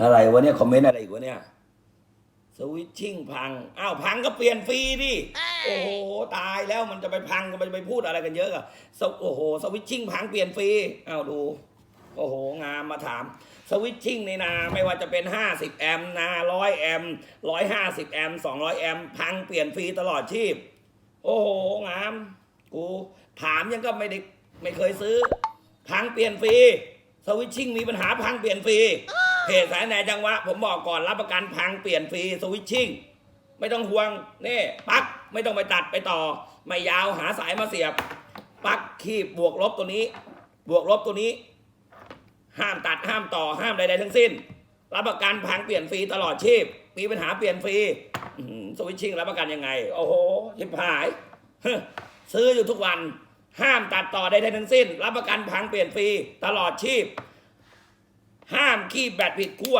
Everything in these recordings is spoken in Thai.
อะไรวะเนี่ย คอมเมนต์อะไรอีกวะเนี่ย สวิตชิ่งพัง อ้าว พังก็เปลี่ยนฟรีดิโอ้โห ตายแล้วมันจะไปพังก็มันจะไปพูดอะไรกันเยอะอะโอ้โห สวิตชิ่งพังเปลี่ยนฟรีอ้าวดู โอ้โห งามมาถาม สวิตชิ่งในนาไม่ว่าจะเป็น 50 แอมป์นา100แอมป์150แอมป์200แอมป์พังเปลี่ยนฟรีตลอดชีพ โอ้โห งาม กูถามยังก็ไม่ได้ไม่เคยซื้อ พังเปลี่ยนฟรี สวิตชิ่งมีปัญหาพังเปลี่ยนฟรี เพจสายแหนจังหวะ ผมบอกก่อนรับประกันพังเปลี่ยนฟรีสวิตชิ่งไม่ต้องห่วงนี่ปักไม่ต้องไปตัดไปต่อ ไม่ยาวหาสายมาเสียบ ปักคีบบวกลบตัวนี้ บวกลบตัวนี้ ห้ามตัดห้ามต่อห้ามใดๆทั้งสิ้น รับประกันพังเปลี่ยนฟรีตลอดชีพ มีปัญหาเปลี่ยนฟรีสวิตชิ่งรับประกันยังไง โอ้โหชิบหายซื้ออยู่ทุกวัน ห้ามตัดต่อใดๆทั้งสิ้น รับประกันพังเปลี่ยนฟรีตลอดชีพ ห้ามคีบแบตผิดขั้ว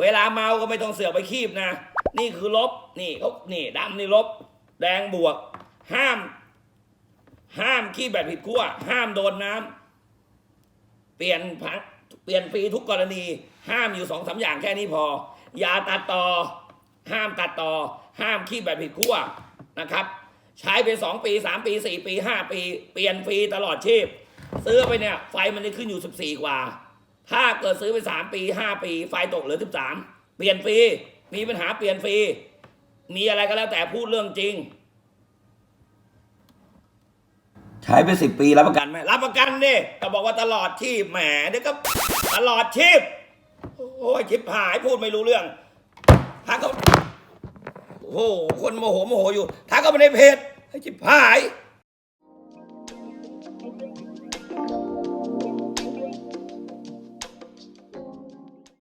เวลาเมาก็ไม่ต้องเสือกไปคีบนะ นี่คือลบนี่เขานี่ดำนี่ลบ แดงบวก ห้าม ห้ามคีบแบตผิดขั้วห้ามโดนน้ำเปลี่ยนผังเปลี่ยนฟรีทุกกรณี ห้ามอยู่สองสาอย่างแค่นี้พอ อย่าตัดต่อ ห้ามตัดต่อ ห้ามขี้แบบผิดขั้วนะครับ ใช้ไปสองปีสามปีสี่ปีห้าปี เปลี่ยนฟรีตลอดชีพ ซื้อไปเนี่ย ไฟมันจะขึ้นอยู่สิบสี่กว่า ถ้าเกิดซื้อไปสามปีห้าปี ไฟตกเหลือสิบสามเปลี่ยนฟรีมีปัญหาเปลี่ยนฟรีมีอะไรก็แล้วแต่พูดเรื่องจริง ใช้ไปสิบปีรับประกันไหมรับประกันดิก็บอกว่าตลอดชีพแหมเดี๋ยวก็ตลอดชีพโอ้ยชิบหายพูดไม่รู้เรื่องถ้าเขาโอ้โหคนโมโหโมโหอยู่ถ้าเขาไปในเพจให้ชิบหาย